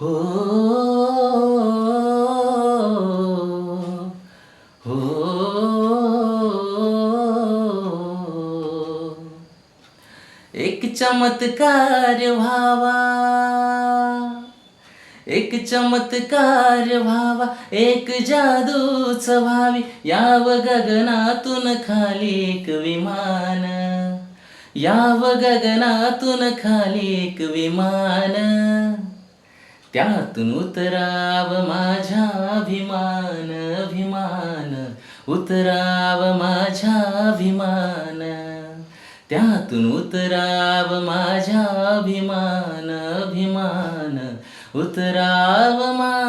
हो हो एक चमत्कार व्हावा एक चमत्कार व्हावा एक जादूच व्हावी याव गगनातून खाली एक विमान याव गगनातून खाली एक विमान त्यातून उतराव माझ्या अभिमान अभिमान. उतराव माझ्या अभिमान. त्यातून उतराव माझ्या अभिमान अभिमान. उतराव मा